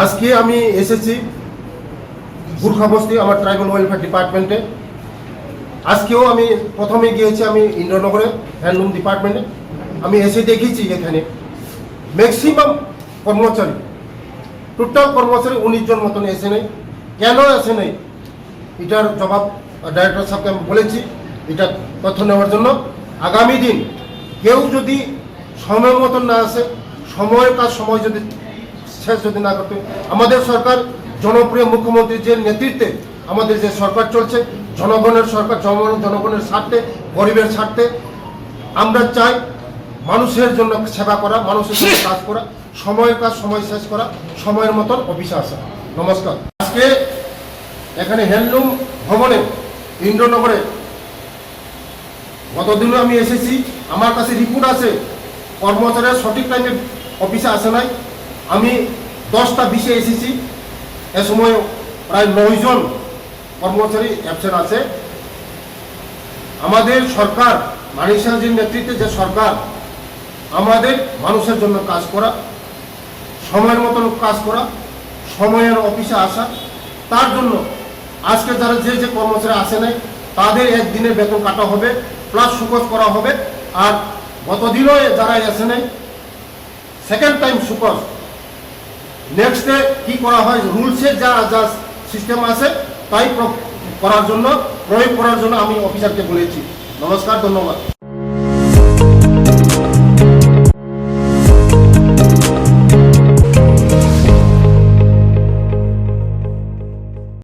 আজকে আমি এসেছি গুরখাবস্তি আমার ট্রাইবাল ওয়েলফেয়ার ডিপার্টমেন্টে আজকেও আমি প্রথমে গিয়েছি আমি ইন্দ্রনগরে হ্যান্ডলুম ডিপার্টমেন্টে আমি এসে দেখেছি এখানে ম্যাক্সিমাম কর্মচারী। টোটাল কর্মচারী উনিশ জন মতন এসে নেই। কেন এসে নেই? এটার জবাব ডাইরেক্টর সাহেবকে আমি বলেছি, এটা তথ্য নেওয়ার জন্য। আগামী দিন কেউ যদি সময় মতন না আসে সময়ের কাজ, সময় যদি শেষ যদি না করতে আমাদের সরকার জনপ্রিয় মুখ্যমন্ত্রীর যে নেতৃত্বে আমাদের যে সরকার চলছে, জনগণের সরকার জন- জনগণের স্বার্থে, গরিবের স্বার্থে, আমরা চাই মানুষের জন্য সেবা করা, মানুষের জন্য কাজ করা, সময়ের কাজ সময় শেষ করা, সময়ের মতন অফিসে আসা। নমস্কার। আজকে এখানে হ্যান্ডলুম ভবনে ইন্দ্রনগরে গতদিনও আমি এসেছি। আমার কাছে রিপোর্ট আছে, কর্মচারীরা সঠিক টাইমে অফিসে আসে নাই। আমি দশটা বিশে এসেছি। এ সময় প্রায় নয়জন কর্মচারী অ্যাবসেন্ট আছে। আমাদের সরকার, মানিক সাহাজির নেতৃত্বে যে সরকার, আমাদের মানুষের জন্য কাজ করা, সময়ের মতন কাজ করা, সময়ের অফিসে আসা, তার জন্য আজকে যারা যে যে কর্মচারী আসে নাই, তাদের একদিনের বেতন কাটা হবে প্লাস সুকোজ করা হবে। আর গতদিনও যারা আসে নাই সেকেন্ড টাইম সুকোজ নেক্সট ডে কী করা হয়? রুলসের যা যা সিস্টেম আছে, তাই করার জন্য, প্রয়োগ করার জন্য আমি অফিসারকে বলেছি। নমস্কার, ধন্যবাদ।